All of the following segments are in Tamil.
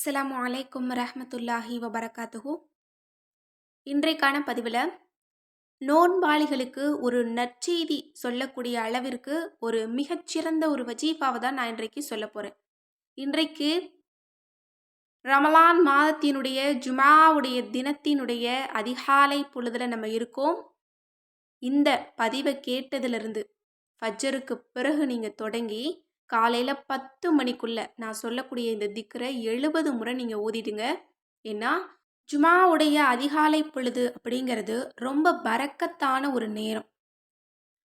அஸ்லாம் அலைக்கும் ரஹமத்துல்லாஹி வபரகாத்துஹூ. இன்றைக்கான பதிவில் நோன்பாளிகளுக்கு ஒரு நற்செய்தி சொல்லக்கூடிய அளவிற்கு ஒரு மிகச்சிறந்த ஒரு வஜீஃபாவை தான் நான் இன்றைக்கு சொல்ல போகிறேன் இன்றைக்கு ரமலான் மாதத்தினுடைய ஜுமாவுடைய தினத்தினுடைய அதிகாலை பொழுதில் நம்ம இருக்கோம். இந்த பதிவை கேட்டதிலிருந்து ஃபஜ்ஜருக்கு பிறகு நீங்கள் தொடங்கி காலையில் பத்து மணிக்குள்ளே நான் சொல்லக்கூடிய இந்த திக்கரை எழுபது முறை நீங்கள் ஓதிடுங்க. ஏன்னா ஜுமாவுடைய அதிகாலை பொழுது அப்படிங்கிறது ரொம்ப பறக்கத்தான ஒரு நேரம்.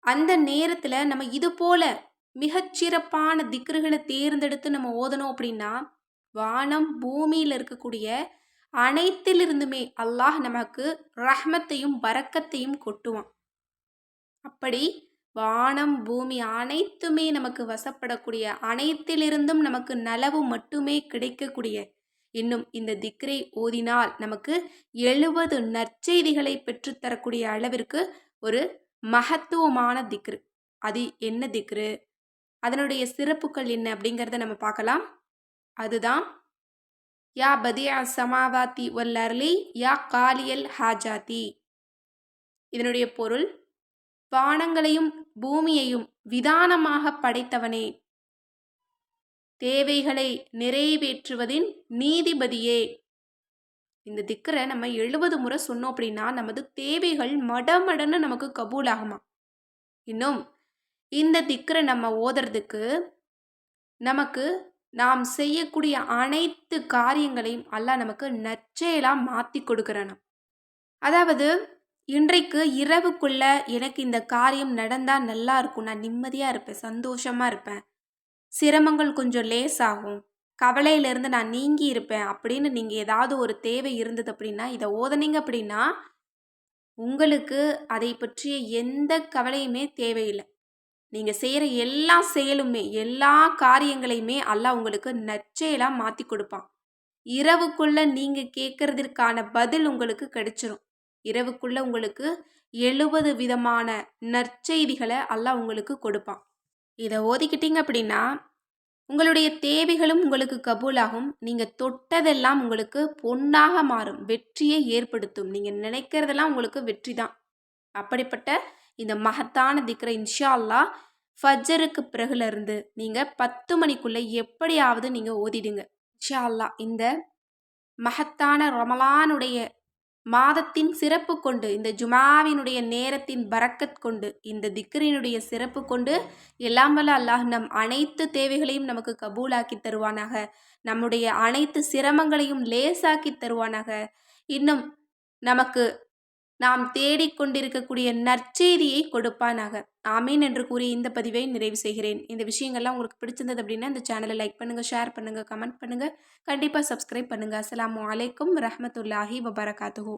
அந்த நேரத்தில் நம்ம இது போல மிகச்சிறப்பான திக்ருகளை தேர்ந்தெடுத்து நம்ம ஓதணும் அப்படின்னா வானம் பூமியில் இருக்கக்கூடிய அனைத்திலிருந்துமே அல்லாஹ் நமக்கு ரஹ்மத்தையும் பறக்கத்தையும் கொட்டுவான். அப்படி வானம் பூமி அனைத்துமே நமக்கு வசப்படக்கூடிய அனைத்திலிருந்தும் நமக்கு நலவு மட்டுமே கிடைக்கக்கூடிய இன்னும் இந்த திக்ரை ஓதினால் நமக்கு எழுபது நற்செய்திகளை பெற்றுத்தரக்கூடிய அளவிற்கு ஒரு மகத்துவமான திக்ரு. அது என்ன திக்ரு? அதனுடைய சிறப்புகள் என்ன அப்படிங்கிறத நம்ம பார்க்கலாம். அதுதான் யா பதியா சமாவாத்தி ஒல்லர்லி யா காலியல் ஹாஜாத்தி. இதனுடைய பொருள் வானங்களையும் பூமியையும் விதானமாக படைத்தவனே. தேவைகளை நிறைவேற்றுவதின் நீதிபதியே. இந்த திக்கரை நம்ம எழுபது முறை சொன்னோம் அப்படின்னா நமது தேவைகள் மடமடன்னு நமக்கு கபூலாகுமா? இன்னும் இந்த திக்கரை நம்ம ஓதுறதுக்கு நமக்கு நாம் செய்யக்கூடிய அனைத்து காரியங்களையும் அல்லாஹ் நமக்கு நற்செயலாக மாற்றி கொடுக்குறானா அதாவது இன்றைக்கு இரவுக்குள்ள எனக்கு இந்த காரியம் நடந்தால் நல்லா இருக்கும். நான் நிம்மதியாக இருப்பேன். சந்தோஷமாக இருப்பேன். சிரமங்கள் கொஞ்சம் லேசாகும். கவலையிலேருந்து நான் நீங்கி இருப்பேன். அப்படின்னு நீங்கள் ஏதாவது ஒரு தேவை இருந்தது அப்படின்னா இதை ஓதனீங்க அப்படின்னா உங்களுக்கு அதை பற்றிய எந்த கவலையுமே தேவையில்லை. நீங்கள் செய்கிற எல்லா செயலுமே எல்லா காரியங்களையுமே அல்லாஹ் உங்களுக்கு நச்சையெல்லாம் மாற்றி கொடுப்பான். இரவுக்குள்ளே நீங்கள் கேட்குறதற்கான பதில் உங்களுக்கு கிடைச்சிரும். இரவுக்குள்ளே உங்களுக்கு எழுபது விதமான நற்செய்திகளை அல்லாஹ் உங்களுக்கு கொடுப்பான். இதை ஓதிக்கிட்டீங்க அப்படின்னா உங்களுடைய தேவைகளும் உங்களுக்கு கபூலாகும். நீங்கள் தொட்டதெல்லாம் உங்களுக்கு பொன்னாக மாறும். வெற்றியை ஏற்படுத்தும். நீங்கள் நினைக்கிறதெல்லாம் உங்களுக்கு வெற்றி தான். அப்படிப்பட்ட இந்த மகத்தான திக்ர இன்ஷா அல்லா ஃபஜ்ஜருக்கு பிறகுலேருந்து நீங்கள் பத்து மணிக்குள்ளே எப்படியாவது நீங்கள் ஓதிடுங்க. இன்ஷா அல்லா இந்த மகத்தான ரமலானுடைய மாதத்தின் சிறப்பு கொண்டு இந்த ஜுமாவினுடைய நேரத்தின் பறக்கத் கொண்டு இந்த திக்ரினுடைய சிறப்பு கொண்டு எல்லாம் வல்ல அல்லாஹ் நம் அனைத்து தேவைகளையும் நமக்கு கபூலாக்கி தருவானாக. நம்முடைய அனைத்து சிரமங்களையும் லேசாக்கி தருவானாக. இன்னும் நமக்கு நாம் தேடிக்கொண்டிருக்கக்கூடிய நற்செய்தியை கொடுப்பானாக. ஆமீன் என்று கூறி இந்த பதிவை நிறைவு செய்கிறேன். இந்த விஷயங்கள்லாம் உங்களுக்கு பிடிச்சிருந்தது அப்படின்னா இந்த சேனலை லைக் பண்ணுங்கள் ஷேர் பண்ணுங்கள் கமெண்ட் பண்ணுங்கள் கண்டிப்பாக சப்ஸ்கிரைப் பண்ணுங்கள் அஸ்லாம் வலைக்கம் ரஹமத்துல்லாஹி வபரகாத்துஹூ.